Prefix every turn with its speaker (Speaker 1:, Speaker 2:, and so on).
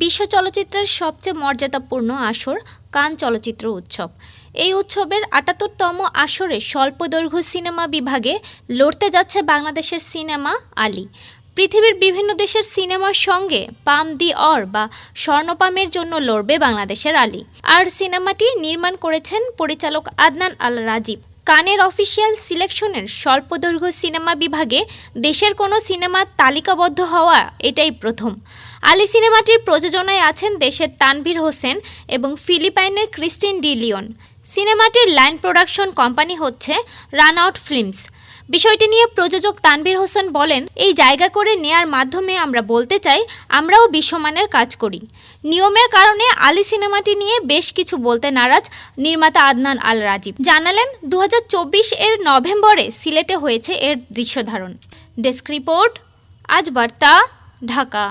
Speaker 1: বিশ্ব চলচ্চিত্রের সবচেয়ে মর্যাদাপূর্ণ আসর কান চলচ্চিত্র উৎসব। এই উৎসবের আটাত্তরতম আসরে স্বল্পদৈর্ঘ্য সিনেমা বিভাগে লড়তে যাচ্ছে বাংলাদেশের সিনেমা আলী। পৃথিবীর বিভিন্ন দেশের সিনেমার সঙ্গে পাম দি অর বা স্বর্ণপামের জন্য লড়বে বাংলাদেশের আলী। আর সিনেমাটি নির্মাণ করেছেন পরিচালক আদনান আল রাজীব। কানের অফিসিয়াল সিলেকশনের স্বল্পদৈর্ঘ্য সিনেমা বিভাগে দেশের কোনো সিনেমা তালিকাবদ্ধ হওয়া এটাই প্রথম। আলী সিনেমাটির প্রযোজনায় আছেন দেশের তানভীর হোসেন এবং ফিলিপাইনের ক্রিস্টিন ডিলিয়ন সিনেমাটির লাইন প্রোডাকশন কোম্পানি হচ্ছে রান আউট ফিল্মস। বিষয়টি নিয়ে প্রযোজক তানভীর হোসেন বলেন, এই জায়গা করে নেয়ার মাধ্যমে আমরা বলতে চাই, আমরাও বিশ্বমানের কাজ করি। নিয়মের কারণে আলী সিনেমাটি নিয়ে বেশ কিছু বলতে নারাজ নির্মাতা আদনান আল রাজীব জানালেন দু হাজার চব্বিশ এর নভেম্বরে সিলেটে হয়েছে এর দৃশ্যধারণ। ডেস্ক রিপোর্ট, আজ বার্তা, ঢাকা।